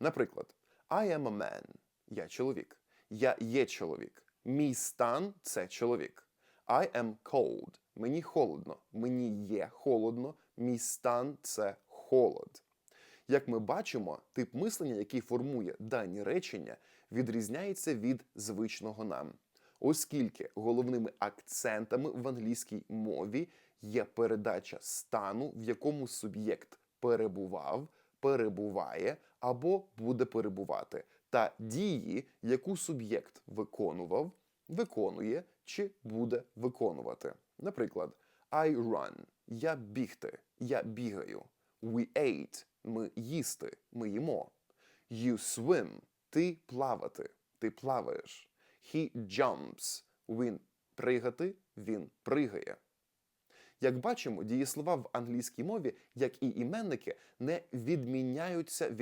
Наприклад, I am a man. Я чоловік. Я є чоловік. Мій стан це чоловік. I am cold. Мені холодно. Мені є холодно. Мій стан це холод. Як ми бачимо, тип мислення, який формує дані речення, відрізняється від звичного нам, оскільки головними акцентами в англійській мові є передача стану, в якому суб'єкт перебував, перебуває або буде перебувати, та дії, яку суб'єкт виконував, виконує чи буде виконувати. Наприклад, I run – я бігти, я бігаю. We ate – ми їсти, ми їмо. You swim – ти плавати, ти плаваєш. He jumps – він пригати, він пригає. Як бачимо, дієслова в англійській мові, як і іменники, не відміняються від